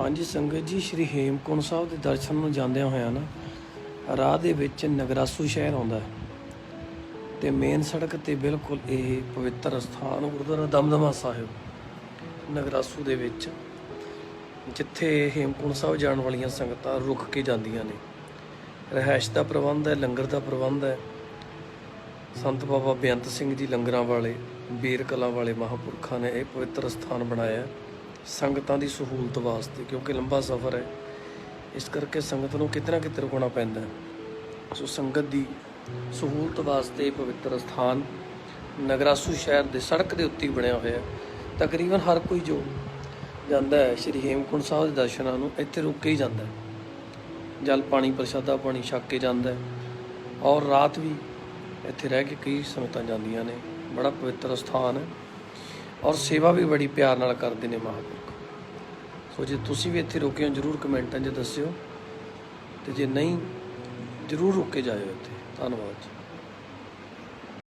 ਹਾਂਜੀ, ਸੰਗਤ ਜੀ, ਸ਼੍ਰੀ ਹੇਮਕੁੰਡ ਸਾਹਿਬ ਦੇ ਦਰਸ਼ਨ ਨੂੰ ਜਾਂਦਿਆਂ ਹੋਇਆਂ ਨਾ, ਰਾਹ ਦੇ ਵਿੱਚ ਨਗਰਾਸੂ ਸ਼ਹਿਰ ਆਉਂਦਾ ਹੈ ਤੇ ਮੇਨ ਸੜਕ ਤੇ ਬਿਲਕੁਲ ਇਹ ਪਵਿੱਤਰ ਸਥਾਨ ਗੁਰਦੁਆਰਾ ਦਮਦਮਾ ਸਾਹਿਬ, ਨਗਰਾਸੂ ਦੇ ਵਿੱਚ, ਜਿੱਥੇ ਹੇਮਕੁੰਡ ਸਾਹਿਬ ਜਾਣ ਵਾਲੀਆਂ ਸੰਗਤਾਂ ਰੁਕ ਕੇ ਜਾਂਦੀਆਂ ਨੇ। ਰਹਿائش ਦਾ ਪ੍ਰਬੰਧ ਹੈ, ਲੰਗਰ ਦਾ ਪ੍ਰਬੰਧ ਹੈ। ਸੰਤ ਬਾਬਾ ਬੇਅੰਤ ਸਿੰਘ ਜੀ ਲੰਗਰਾਂ ਵਾਲੇ, ਬੀਰ ਕਲਾ ਵਾਲੇ ਮਹਾਪੁਰਖਾਂ ਨੇ ਇਹ ਪਵਿੱਤਰ ਸਥਾਨ ਬਣਾਇਆ ਸੰਗਤਾਂ ਦੀ ਸਹੂਲਤ ਵਾਸਤੇ, ਕਿਉਂਕਿ ਲੰਬਾ ਸਫ਼ਰ ਹੈ। ਇਸ ਕਰਕੇ ਸੰਗਤ ਨੂੰ ਕਿਤੇ ਨਾ ਕਿਤੇ ਰੁਕਣਾ ਪੈਂਦਾ ਸੋ ਸੰਗਤ ਦੀ ਸਹੂਲਤ ਵਾਸਤੇ ਇਹ ਪਵਿੱਤਰ ਸਥਾਨ ਨਗਰਾਸੂ ਸ਼ਹਿਰ ਦੇ ਸੜਕ ਦੇ ਉੱਤੇ ਹੀ ਬਣਿਆ ਹੋਇਆ ਹੈ। ਤਕਰੀਬਨ ਹਰ ਕੋਈ ਜੋ ਜਾਂਦਾ ਹੈ, ਸ਼੍ਰੀ ਹੇਮਕੁੰਟ ਸਾਹਿਬ ਦੇ ਦਰਸ਼ਨਾਂ ਨੂੰ ਇੱਥੇ ਰੁਕ ਕੇ ਹੀ ਜਾਂਦਾ ਹੈ। ਜਲ ਪਾਣੀ, ਪ੍ਰਸ਼ਾਦਾ ਪਾਣੀ ਛਕ ਕੇ ਜਾਂਦਾ ਹੈ ਔਰ ਰਾਤ ਵੀ ਇੱਥੇ ਰਹਿ ਕੇ ਕਈ ਸੰਗਤਾਂ ਜਾਂਦੀਆਂ ਨੇ। ਬੜਾ ਪਵਿੱਤਰ ਸਥਾਨ ਹੈ। ਔਰ ਸੇਵਾ ਵੀ ਬੜੀ ਪਿਆਰ ਨਾਲ ਕਰਦੇ ਨੇ ਮਹਾਂਪੁਰਖ। ਸੋ ਜੇ ਤੁਸੀਂ ਵੀ ਇੱਥੇ ਰੁਕੇ ਹੋ, ਜਰੂਰ ਕਮੈਂਟਾਂ 'ਚ ਦੱਸਿਓ। ਤੇ ਜੇ ਨਹੀਂ, ਜਰੂਰ ਰੁਕ ਕੇ ਜਾਇਓ ਇੱਥੇ। ਧੰਨਵਾਦ ਜੀ।